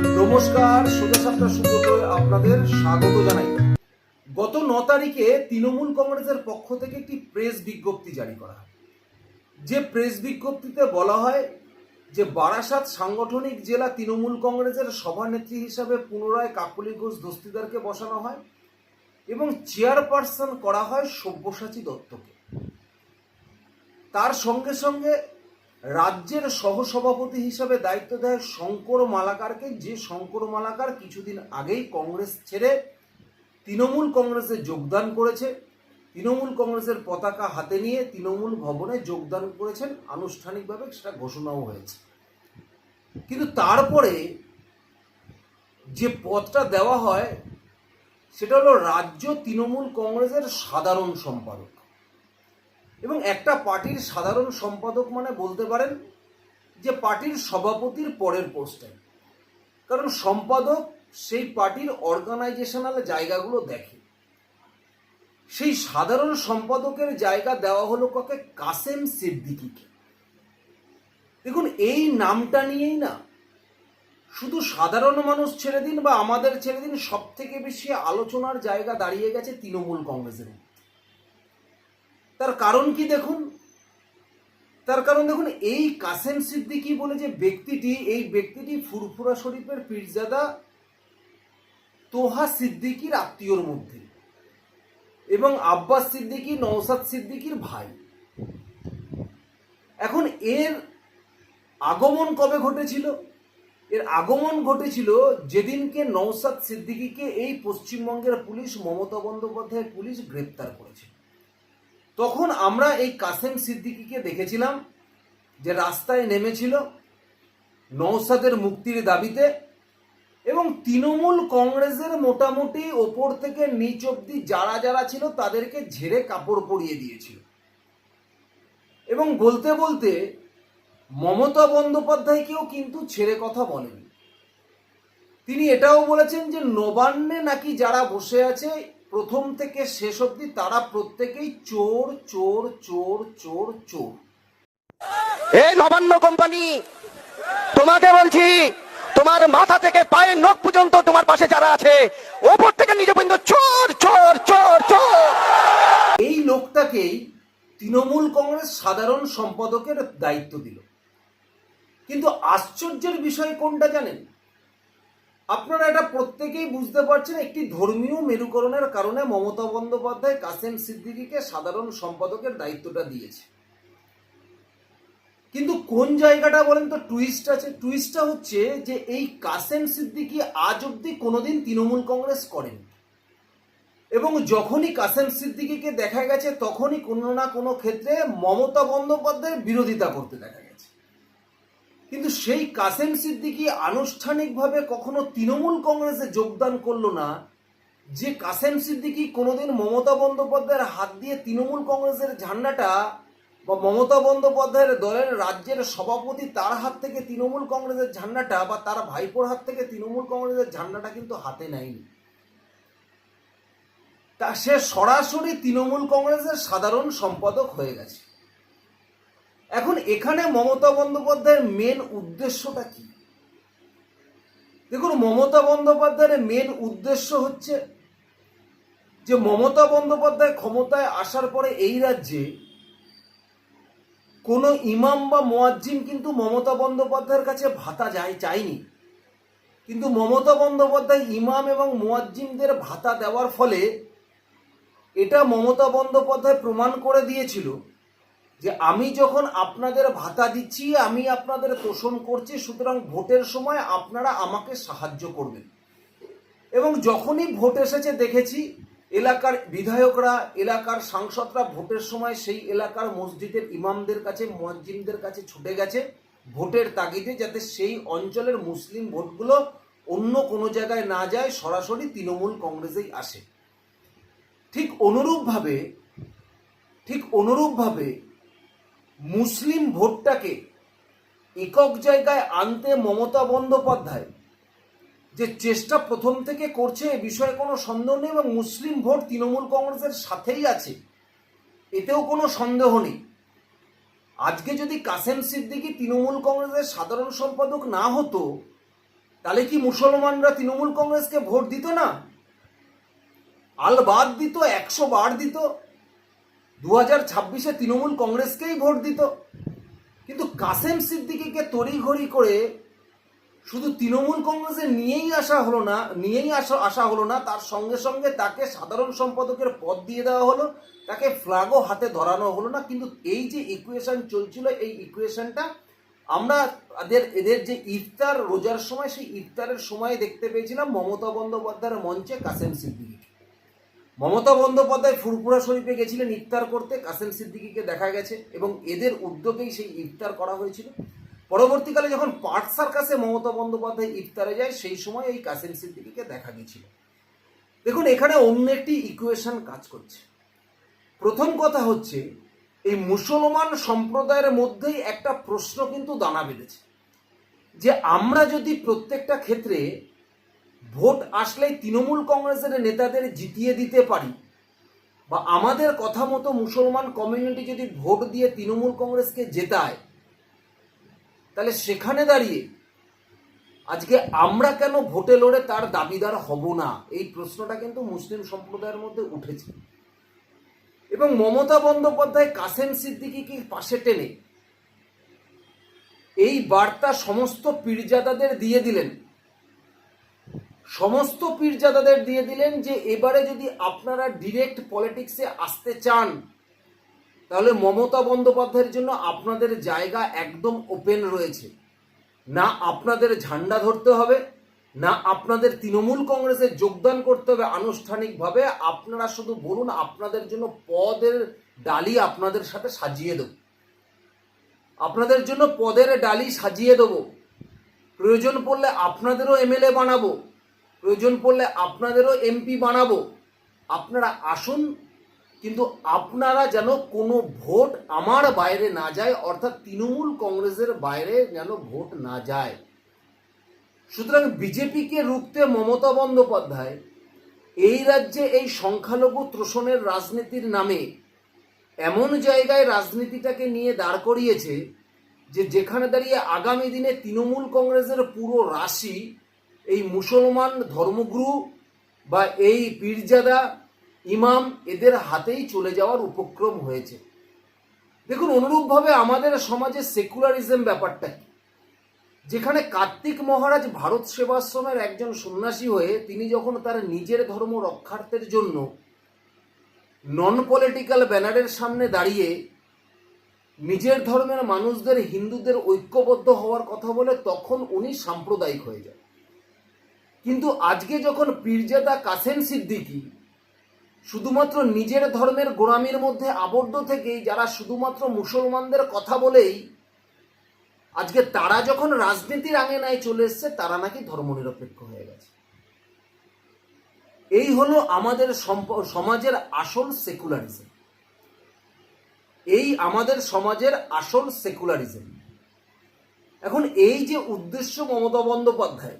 নমস্কার সোজা সাপটা সুব্রতয় আপনাদের স্বাগত জানাই। গত ন তারিখে তৃণমূল কংগ্রেসের পক্ষ থেকে একটি প্রেস বিজ্ঞপ্তি জারি করা হয়। যে প্রেস বিজ্ঞপ্তিতে বলা হয় যে বারাসাত সাংগঠনিক জেলা তৃণমূল কংগ্রেসের সভানেত্রী হিসাবে পুনরায় কাকলি ঘোষ দস্তিদারকে বসানো হয় এবং চেয়ারপারসন করা হয় সব্যসাচী দত্তকে। তার সঙ্গে সঙ্গে রাজ্যের সহসভাপতি হিসাবে দায়িত্ব দেয় শঙ্কর মালাকারকে। যে শঙ্কর মালাকার কিছুদিন আগেই কংগ্রেস ছেড়ে তৃণমূল কংগ্রেসে যোগদান করেছে। তৃণমূল কংগ্রেসের পতাকা হাতে নিয়ে তৃণমূল ভবনে যোগদান করেছেন। আনুষ্ঠানিকভাবে সেটা ঘোষণাও হয়েছে। কিন্তু তারপরে যে পদটা দেওয়া হয়, সেটা হলো রাজ্য তৃণমূল কংগ্রেসের সাধারণ সম্পাদক। এবং একটা পার্টির সাধারণ সম্পাদক মানে বলতে পারেন যে পার্টির সভাপতির পরের পোস্টে। কারণ সম্পাদক সেই পার্টির অর্গানাইজেশনাল জায়গাগুলো দেখে। সেই সাধারণ সম্পাদকের জায়গা দেওয়া হলো কাকে? কাসেম সিদ্দিকিকে। দেখুন, এই নামটা নিয়েই না, শুধু সাধারণ মানুষ ছেড়ে দিন বা আমাদের ছেড়ে দিন সব থেকে বেশি আলোচনার জায়গা দাঁড়িয়ে গেছে তৃণমূল কংগ্রেসের। তার কারণ কি দেখুন? তার কারণ দেখুন, এই কাসেম সিদ্দিকী বলে যে ব্যক্তিটি, এই ব্যক্তিটি ফুরফুরা শরীফের পীরজাদা তোহা সিদ্দিকির আত্মীয়র মধ্যে এবং আব্বাস সিদ্দিকি নওসাদ সিদ্দিকির ভাই। এখন এর আগমন কবে ঘটেছিল? এর আগমন ঘটেছিল যেদিনকে নওসাদ সিদ্দিকিকে এই পশ্চিমবঙ্গের পুলিশ, মমতা বন্দ্যোপাধ্যায়ের পুলিশ গ্রেপ্তার করেছে তখন আমরা এই কাসেম সিদ্দিকিকে দেখেছিলাম যে রাস্তায় নেমেছিল নওসাদের মুক্তির দাবিতে এবং তৃণমূল কংগ্রেসের মোটামুটি ওপর থেকে নিচ অব্দি যারা যারা ছিল তাদেরকে ঝেড়ে কাপড় পরিয়ে দিয়েছিল। এবং বলতে বলতে মমতা বন্দ্যোপাধ্যায়কেও কিন্তু ছেড়ে কথা বলেন তিনি এটাও বলেছেন যে নবান্নে নাকি যারা বসে আছে প্রথম থেকে শেষ অবধি তারা প্রত্যেকেই চোর চোর চোর চোর চোর। এই নবান্ন কোম্পানি তোমাকে বলছি তোমার মাথা থেকে পায়ের নখ পর্যন্ত তোমার পাশে যারা আছে ওপর থেকে নিচে পর্যন্ত চোর চোর চোর চোর। এই লোকটাকেই তৃণমূল কংগ্রেস সাধারণ সম্পাদকের দায়িত্ব দিল। কিন্তু আশ্চর্যের বিষয় কোনটা জানেন? আপনারা এটা প্রত্যেকেই বুঝতে পারছেন, একটি ধর্মীয় মেরুকরণের কারণে মমতা বন্দ্যোপাধ্যায় কাসেম সিদ্দিকীকে সাধারণ সম্পাদকের দায়িত্বটা দিয়েছে। কিন্তু কোন জায়গাটা বলেন তো টুইস্ট আছে? টুইস্টটা হচ্ছে যে এই কাসেম সিদ্দিকি আজ অব্দি কোনোদিন তৃণমূল কংগ্রেস করেন। এবং যখনই কাসেম সিদ্দিকীকে দেখা গেছে, তখনই কোনো না কোনো ক্ষেত্রে মমতা বন্দ্যোপাধ্যায়ের বিরোধিতা করতে দেখা গেছে। কিন্তু সেই কাসেম সিদ্দিকী আনুষ্ঠানিকভাবে কখনো তৃণমূল কংগ্রেসে যোগদান করল না, যে কাসেম সিদ্দিকী কোনোদিন মমতা বন্দ্যোপাধ্যায়ের হাত দিয়ে তৃণমূল কংগ্রেসের ঝান্ডাটা বা মমতা বন্দ্যোপাধ্যায়ের দলের রাজ্যের সভাপতি তার হাত থেকে তৃণমূল কংগ্রেসের ঝান্ডাটা বা তার ভাইপোর হাত থেকে তৃণমূল কংগ্রেসের ঝান্ডাটা কিন্তু হাতে নেয়নি। তা সে সরাসরি তৃণমূল কংগ্রেসের সাধারণ সম্পাদক হয়ে গেছে। এখন এখানে মমতা বন্দ্যোপাধ্যায়ের মেন উদ্দেশ্যটা কি? দেখুন, মমতা বন্দ্যোপাধ্যায়ের মেন উদ্দেশ্য হচ্ছে যে মমতা বন্দ্যোপাধ্যায় ক্ষমতায় আসার পরে এই রাজ্যে কোনো ইমাম বা মোয়াজ্জিম কিন্তু মমতা বন্দ্যোপাধ্যায়ের কাছে ভাতা যায় চায়নি। কিন্তু মমতা বন্দ্যোপাধ্যায় ইমাম এবং মোয়াজ্জিমদের ভাতা দেওয়ার ফলে এটা মমতা বন্দ্যোপাধ্যায় প্রমাণ করে দিয়েছিল যে আমি যখন আপনাদের ভাতা দিচ্ছি, আমি আপনাদের তোষণ করছি, সুতরাং ভোটের সময় আপনারা আমাকে সাহায্য করবেন। এবং যখনই ভোট এসেছে, দেখেছি এলাকার বিধায়করা, এলাকার সাংসদরা ভোটের সময় সেই এলাকার মসজিদের ইমামদের কাছে মুয়াজ্জিমদের কাছে ছুটে গেছে ভোটের তাগিদে, যাতে সেই অঞ্চলের মুসলিম ভোটগুলো অন্য কোনো জায়গায় না যায়, সরাসরি তৃণমূল কংগ্রেসেই আসে। ঠিক অনুরূপভাবে ঠিক অনুরূপভাবে মুসলিম ভোটটাকে একক জায়গায় আনতে মমতা বন্দ্যোপাধ্যায় যে চেষ্টা প্রথম থেকে করছে এ বিষয়ে কোনো সন্দেহ নেই এবং মুসলিম ভোট তৃণমূল কংগ্রেসের সাথেই আছে, এতেও কোনো সন্দেহ নেই। আজকে যদি কাসেম সিদ্দিকী তৃণমূল কংগ্রেসের সাধারণ সম্পাদক না হতো, তাহলে কি মুসলমানরা তৃণমূল কংগ্রেসকে ভোট দিত না? আল বাদ দিত, একশো বার দিত। দু হাজার ছাব্বিশে তৃণমূল কংগ্রেসকেই ভোট দিত। কিন্তু কাসেম সিদ্দিকিকে তড়িঘড়ি করে শুধু তৃণমূল কংগ্রেসে নিয়েই আসা হলো না, নিয়েই আসা আসা হলো না, তার সঙ্গে সঙ্গে তাকে সাধারণ সম্পাদকের পদ দিয়ে দেওয়া হলো, তাকে ফ্ল্যাগও হাতে ধরানো হলো না। কিন্তু এই যে ইকুয়েশন চলছিল, এই ইকুয়েশনটা আমরা এদের এদের যে ইফতার রোজার সময়, সেই ইফতারের সময় দেখতে পেয়েছিলাম মমতা বন্দ্যোপাধ্যায়ের মঞ্চে কাসেম সিদ্দিকি মমতা বন্দ্যোপাধ্যায় ফুরপুরা শরীফে গেছিলেন ইফতার করতে, কাসেম সিদ্দিকিকে দেখা গেছে এবং এদের উদ্যোগেই সেই ইফতার করা হয়েছিল। পরবর্তীকালে যখন পাট সার্কাসে মমতা বন্দ্যোপাধ্যায় ইফতারে যায়, সেই সময় এই কাসেম সিদ্দিকিকে দেখা গেছিল। দেখুন, এখানে অন্য একটি ইকুয়েশন কাজ করছে। প্রথম কথা হচ্ছে, এই মুসলমান সম্প্রদায়ের মধ্যেই একটা প্রশ্ন কিন্তু দানা বেঁধেছে। যে আমরা যদি প্রত্যেকটা ক্ষেত্রে ভোট আসলেই তৃণমূল কংগ্রেসের নেতাদের জিতিয়ে দিতে পারি। বা আমাদের কথা মতো মুসলমান কমিউনিটি যদি ভোট দিয়ে তৃণমূল কংগ্রেসকে জেতায়, তাহলে সেখানে দাঁড়িয়ে আজকে আমরা কেন ভোটে লড়ে তার দাবিদার হব না? এই প্রশ্নটা কিন্তু মুসলিম সম্প্রদায়ের মধ্যে উঠেছে। এবং মমতা বন্দ্যোপাধ্যায় কাসেম সিদ্দিকিকে পাশে টেনে? এই বার্তা সমস্ত পীরজাদাদের দিয়ে দিলেন। সমস্ত পীরজাদাদের দিয়ে দিলেন যে এবারে যদি আপনারা ডিরেক্ট পলিটিক্সে আসতে চান, তাহলে মমতা বন্দ্যোপাধ্যায়ের জন্য আপনাদের জায়গা একদম ওপেন রয়েছে। না আপনাদের ঝান্ডা ধরতে হবে, না আপনাদের তৃণমূল কংগ্রেসে যোগদান করতে হবে আনুষ্ঠানিকভাবে, আপনারা শুধু বলুন আপনাদের জন্য পদের ডালি আপনাদের সাথে সাজিয়ে দেব। আপনাদের জন্য পদের ডালি সাজিয়ে দেবো। প্রয়োজন পড়লে আপনাদেরও এমএলএ বানাবো। প্রয়োজন পড়লে আপনাদেরও এমপি বানাবো। আপনারা আসুন, কিন্তু আপনারা যেন কোনো ভোট আমার বাইরে না যায়, অর্থাৎ তৃণমূল কংগ্রেসের বাইরে যেন ভোট না যায়। সুতরাং বিজেপিকে রুখতে মমতা বন্দ্যোপাধ্যায় এই রাজ্যে এই সংখ্যালঘু ত্রোষণের রাজনীতির নামে এমন জায়গায় রাজনীতিটাকে নিয়ে দাঁড় করিয়েছে যে যেখানে দাঁড়িয়ে আগামী দিনে তৃণমূল কংগ্রেসের পুরো রাশি এই মুসলমান ধর্মগুরু বা এই পীরজাদা ইমাম এদের হাতেই চলে যাওয়ার উপক্রম হয়েছে দেখুন, অনুরূপভাবে আমাদের সমাজে সেকুলারিজম ব্যাপারটা কি? যেখানে কার্তিক মহারাজ ভারত সেবাশ্রমের একজন সন্ন্যাসী হয়ে তিনি যখন তার নিজের ধর্ম রক্ষার্থের জন্য নন পলিটিক্যাল ব্যানারের সামনে দাঁড়িয়ে নিজের ধর্মের মানুষদের হিন্দুদের ঐক্যবদ্ধ হওয়ার কথা বলে, তখন উনি সাম্প্রদায়িক হয়ে যায় কিন্তু আজকে যখন পীরজাদা কাসেম সিদ্দিকি শুধুমাত্র নিজের ধর্মের গোড়ামির মধ্যে আবদ্ধ থেকেই, যারা শুধুমাত্র মুসলমানদের কথা বলেই, আজকে তারা যখন রাজনীতির আঙিনায় চলে এসছে, তারা নাকি ধর্মনিরপেক্ষ হয়ে গেছে। এই হলো আমাদের সমাজের আসল সেকুলারিজম। এই আমাদের সমাজের আসল সেকুলারিজম। এখন এই যে উদ্দেশ্য মমতা বন্দ্যোপাধ্যায়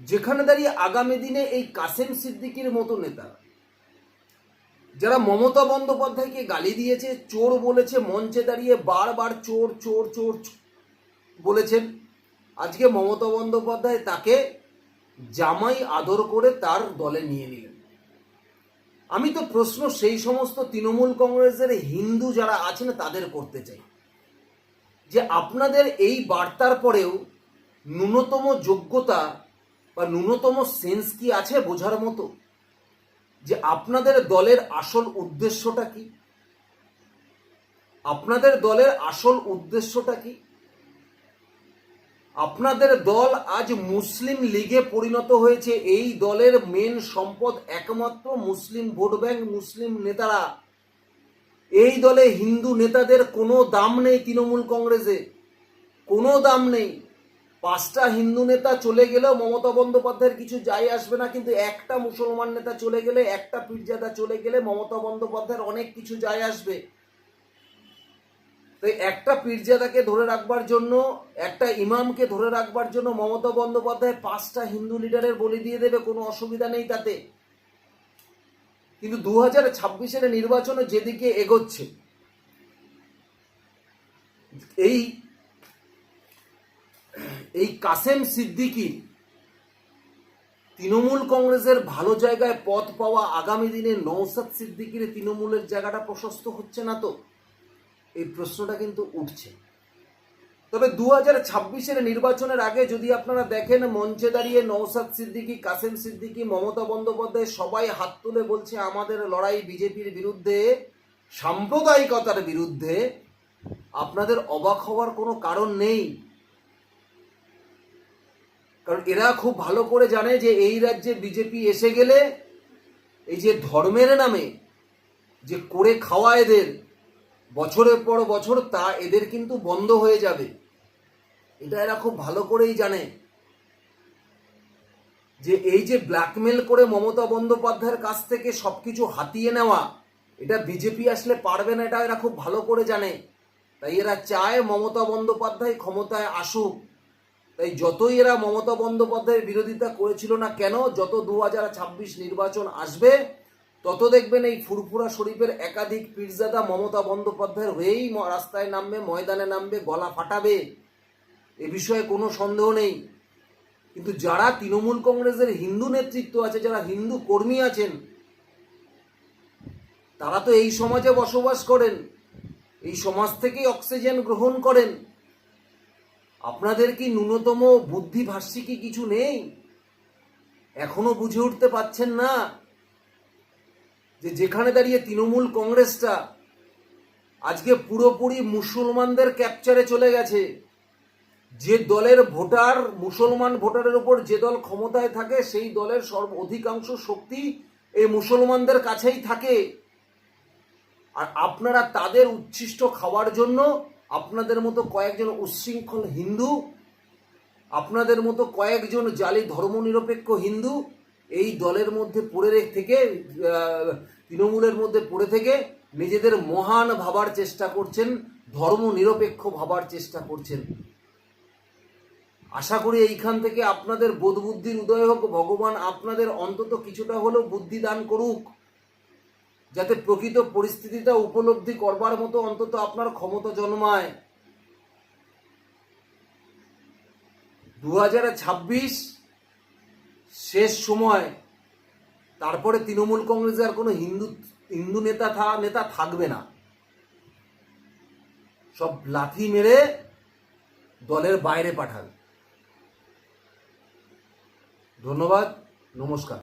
যেখানে দাঁড়িয়ে আগামী দিনে এই কাসেম সিদ্দিকির মতো নেতা, যারা মমতা বন্দ্যোপাধ্যায়কে গালি দিয়েছে, চোর বলেছে, মঞ্চে দাঁড়িয়ে বারবার চোর চোর চোর বলেছেন, আজকে মমতা বন্দ্যোপাধ্যায় তাকে জামাই আদর করে তার দলে নিয়ে নিলেন। আমি তো প্রশ্ন সেই সমস্ত তৃণমূল কংগ্রেসের হিন্দু যারা আছেন তাদের করতে চাই। যে আপনাদের এই বার্তার পরেও ন্যূনতম যোগ্যতা বা ন্যূনতম সেন্স কি আছে বোঝার মতো? যে আপনাদের দলের আসল উদ্দেশ্যটা কি? আপনাদের দলের আসল উদ্দেশ্যটা কি? আপনাদের দল আজ মুসলিম লীগে পরিণত হয়েছে, এই দলের মেন সম্পদ একমাত্র মুসলিম ভোট ব্যাংক, মুসলিম নেতারা। এই দলে হিন্দু নেতাদের কোনো দাম নেই তৃণমূল কংগ্রেসে। কোনো দাম নেই। পাঁচটা হিন্দু নেতা চলে গেলেও মমতা বন্দ্যোপাধ্যায়ের কিছু যায় আসবে না, কিন্তু একটা মুসলমান নেতা চলে গেলে, একটা পীরজাদা চলে গেলে মমতা বন্দ্যোপাধ্যায়ের অনেক কিছু যায় আসবে। তো একটা পীরজাদাকে ধরে রাখবার জন্য, একটা ইমামকে ধরে রাখবার জন্য মমতা বন্দ্যোপাধ্যায় পাঁচটা হিন্দু লিডারের বলি দিয়ে দেবে, কোনো অসুবিধা নেই তাতে। কিন্তু দু হাজার ছাব্বিশের নির্বাচনে যেদিকে এগোচ্ছে, এই এই কাসেম সিদ্দিকির তৃণমূল কংগ্রেসের ভালো জায়গায় পথ পাওয়া আগামী দিনে নৌসাদ সিদ্দিকির তৃণমূলের জায়গাটা প্রশস্ত হচ্ছে না তো? এই প্রশ্নটা কিন্তু উঠছে। তবে দু হাজার ছাব্বিশের নির্বাচনের আগে যদি আপনারা দেখেন মঞ্চে দাঁড়িয়ে নৌসাদ সিদ্দিকী, কাসেম সিদ্দিকী, মমতা বন্দ্যোপাধ্যায় সবাই হাত তুলে বলছে, আমাদের লড়াই বিজেপির বিরুদ্ধে, সাম্প্রদায়িকতার বিরুদ্ধে। আপনাদের অবাক হওয়ার কোনো কারণ নেই। কারণ এরা খুব ভালো করে জানে যে এই রাজ্যে বিজেপি এসে গেলে এই যে ধর্মের নামে যে করে খাওয়া এদের, বছরের পর বছর তা এদের কিন্তু বন্ধ হয়ে যাবে। এটা এরা খুব ভালো করেই জানে। যে এই যে ব্ল্যাকমেল করে মমতা বন্দ্যোপাধ্যায়ের কাছ থেকে সবকিছু হাতিয়ে নেওয়া, এটা বিজেপি আসলে পারবে না এটা এরা খুব ভালো করে জানে। তাই এরা চায় মমতা বন্দ্যোপাধ্যায় ক্ষমতায় আসুক। তাই যতই এরা মমতা বন্দ্যোপাধ্যায়ের বিরোধিতা করেছিল না কেন, যত দু হাজার ছাব্বিশ নির্বাচন আসবে, তত দেখবেন এই ফুরফুরা শরীফের একাধিক পীরজাদা মমতা বন্দ্যোপাধ্যায়ের হয়েই রাস্তায় নামবে, ময়দানে নামবে, গলা ফাটাবে। এ বিষয়ে কোনো সন্দেহ নেই। কিন্তু যারা তৃণমূল কংগ্রেসের হিন্দু নেতৃত্ব আছে, যারা হিন্দু কর্মী আছেন, তারা তো এই সমাজে বসবাস করেন। এই সমাজ থেকেই অক্সিজেন গ্রহণ করেন। আপনাদের কি ন্যূনতম বুদ্ধি ভাষ্যি কি কিছু নেই? এখনও বুঝে উঠতে পাচ্ছেন না যে যেখানে দাঁড়িয়ে তৃণমূল কংগ্রেসটা আজকে পুরোপুরি মুসলমানদের ক্যাপচারে চলে গেছে। যে দলের ভোটার, মুসলমান ভোটারের উপর যে দল ক্ষমতায় থাকে, সেই দলের সর্ব অধিকাংশ শক্তি এই মুসলমানদের কাছেই থাকে। আর আপনারা তাদের উচ্ছিষ্ট খাওয়ার জন্য আপনাদের মতো কয়েকজন উচ্ছৃঙ্খল হিন্দু, আপনাদের মতো কয়েকজন জালি ধর্মনিরপেক্ষ হিন্দু এই দলের মধ্যে পড়ে থেকে তৃণমূলের মধ্যে পড়ে থেকে নিজেদের মহান ভাবার চেষ্টা করছেন ধর্ম নিরপেক্ষ ভাবার চেষ্টা করছেন। আশা করি এইখান থেকে আপনাদের বোধ বুদ্ধির উদয় হোক, ভগবান আপনাদের অন্তত কিছুটা হলেও বুদ্ধি দান করুক। যাতে প্রকৃত পরিস্থিতিটা উপলব্ধি করবার মতো অন্তত আপনার ক্ষমতা জন্মায়। দু শেষ সময়, তারপরে তৃণমূল কংগ্রেসে আর কোনো হিন্দু হিন্দু নেতা নেতা থাকবে না। সব লাথি মেরে দলের বাইরে পাঠাবে ধন্যবাদ, নমস্কার।